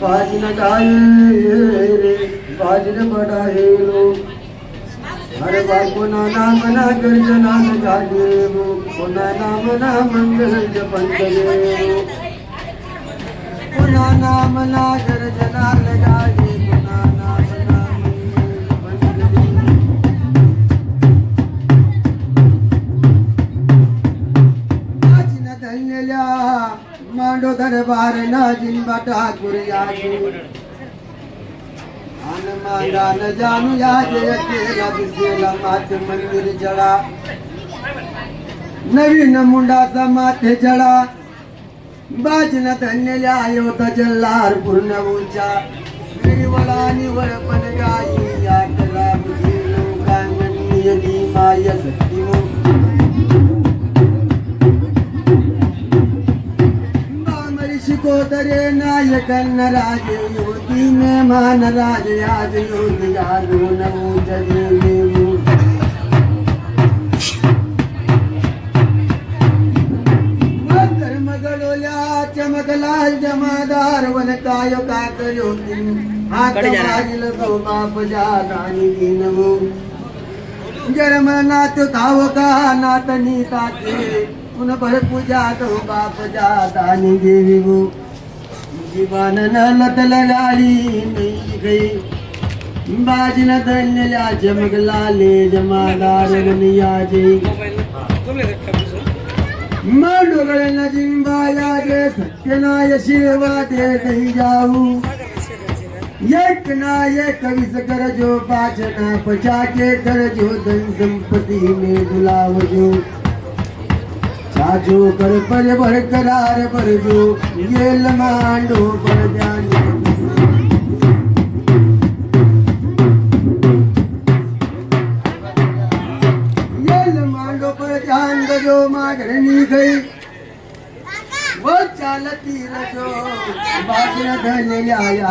ਬਾਜਨ ਗਾਏ ਰੇ ਬਾਜਨ ਬੜਾਏ ਲੋ ਹਰ ਬਾਪੂ ਨਾ ਨਾਮ ਨਾ ਗਰਜ ਨਾਮ ਜਾਗੇ ਮੋ ਕੋਨਾ ਨਾਮ ਨਾ ਮੰਗਲ ਜਪਨ ਕਰੇ ਕੋਨਾ ਨਾਮ ਨਾ ਗਰਜ ਨਾਮ ਜਾਗੇ मांडो दरबार नाजिन ठाकुर यागे मांडा न जानू यागे अकेला दिसेला माथे मंदिर जडा। नवीन मुंडाचा माथे जडा। बाजन धन्यल्या योत जल्लार पूर्ण उंचा निवळा निवळ पण गाई या कला लोकांगणी यदी शिकोतरे नायकन राजे योगी मेहमान राजे आज योगी जागो नमो जगे चमकलाल जमादार वन काय का करो हात मागील गौ बाप जादानी दिनवो जन्म नाथ खाव का नाथ नीताचे पुन भर पूजा तो बाप जादानी देवी वो जीवन न लत लगाली नहीं गई बाजन धन्यल्या चमक लाले जमादार बनिया जय मांडोगळे न जिंबाया जे सत्यनाय शिवा ते नहीं जाऊ। एक ना एक कविस कर जो पाचना पचा के कर जो धन संपत्ति में दुलाव जो छाजो कर पर भर करार पर जो ये लमांडो पर जाने ये लमांडो पर जान जो मागरनी गई वो चालती रजो बाजरा धन आया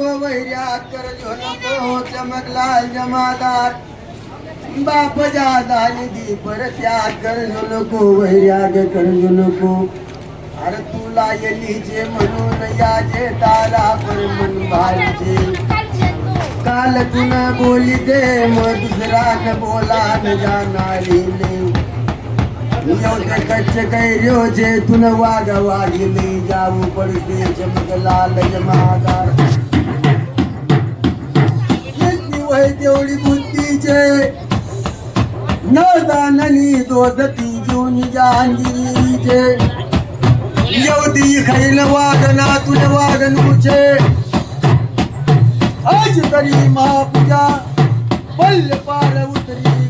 करजो नको वैर्यात करजो नको चमकलाल जमादार। बाप जादा निधी पर त्याग करजो नको वैर्याग करजो नको अरे तुला येलीचे म्हणून याचे तारा पर मन भारीचे काल तुन बोली दे मग दुसरा न बोला न जाणारी नाही जे तुन वाग वागिले जाऊ पडते चमक लाल जमादार। इतकी वय तेवढी बुद्धीचे न दाननी दोदती जीवनी जांगिरीचे एवढी खैल वादना तुझ वादनूचे आज तरी महापूजा पल्ल पार उतरी.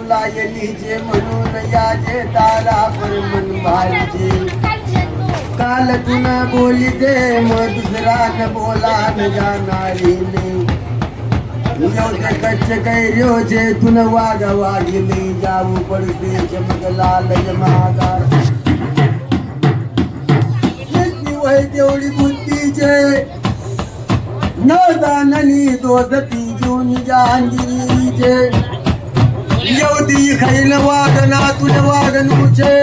लायली जे म्हणून याचे तारा पर मन भाईचे काल तुना बोली दे मग दुसरा न बोला न जाणारी नाही कच्च कैर्यो जे तुन वाग वागिली जाऊ पडते चमक लाल जमादार इतकी वय तेवढी बुद्धीचे न दाननी दोदती जीवनी जांगिरीचे yau di kai na waga na tu na waga nuce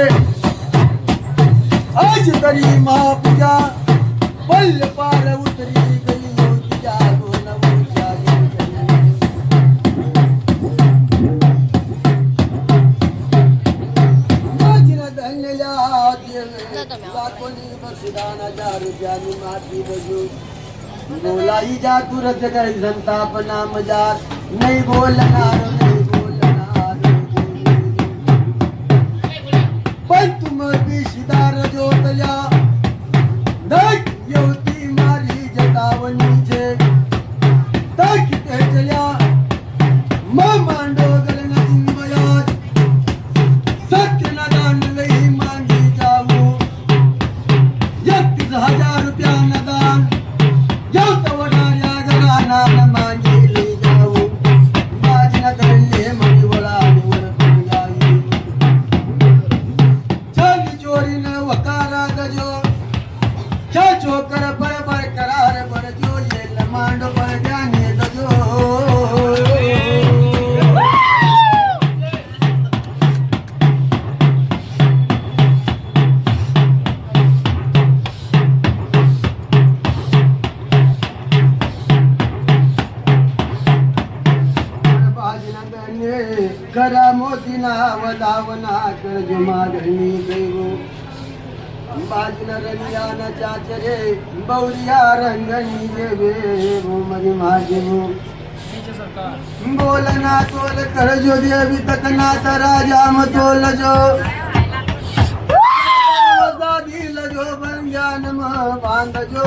aji kari ma puja balle fara utari gani yau di jago na wuja gina danne ya lakoni basudana jaru jani ma pi baju बोला ही जा तू रज कर जनता अपना मजार नहीं बोलना पिशीदार करा मोतीना वदावना कर जुमा धरणी देवो। रंगाना चाचरे बौरिया रंगणी देवे बोलना तोल कर जो देवी तकना तरा जाम तोल जो दिल जो बंजान म बाँध जो।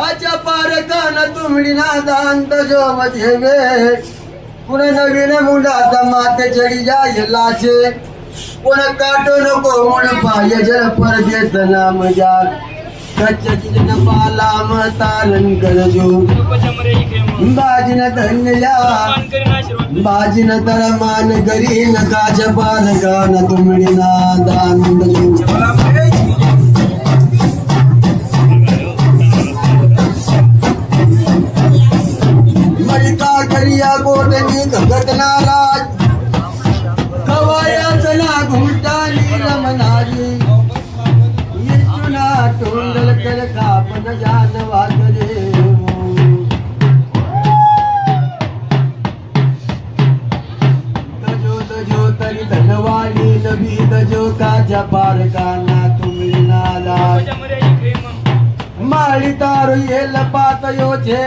आच्या पार कान तुमडी ना दान दजो मधेवे पुणे नवीन मुंडाचा माते चढी जाय लाचे कोण काटो नको म्हणून पाय जल परदेस नाम जाग। कच्च पाला मतालन करजो बाजिन धन्यला बाजिन तर मान गरी नकाच तुमडी ना दान दजो मरिका करिया गोटनी गगत नाराज़ कवाया चला घुमटानी रमनारी येचुना टोंडल कर कापन जान वादरे। दजो दजो तरी धनवाणी नबी दजो काच्या पार काना तुम्ही नाला। माळी तारो येल पातयो छे।